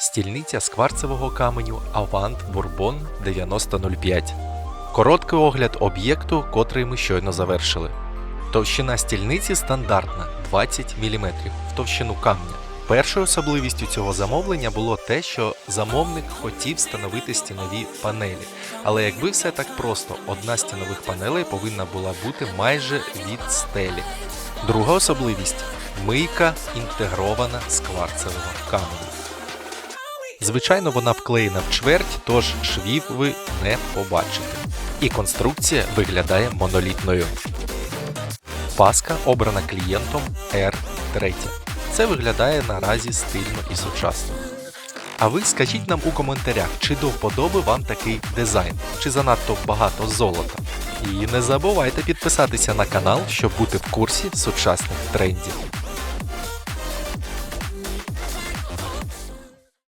Стільниця з кварцевого каменю Avant Bourbon 9005. Короткий огляд об'єкту, котрий ми щойно завершили. Товщина стільниці стандартна 20 мм в товщину камня. Першою особливістю цього замовлення було те, що замовник хотів встановити стінові панелі. Але якби все так просто, одна з стінових панелей повинна була бути майже від стелі. Друга особливість мийка інтегрована з кварцевого каменю. Звичайно, вона вклеєна в чверть, тож швів ви не побачите. І конструкція виглядає монолітною. Паска обрана клієнтом R3. Це виглядає наразі стильно і сучасно. А ви скажіть нам у коментарях, чи до вподоби вам такий дизайн, чи занадто багато золота. І не забувайте підписатися на канал, щоб бути в курсі сучасних трендів.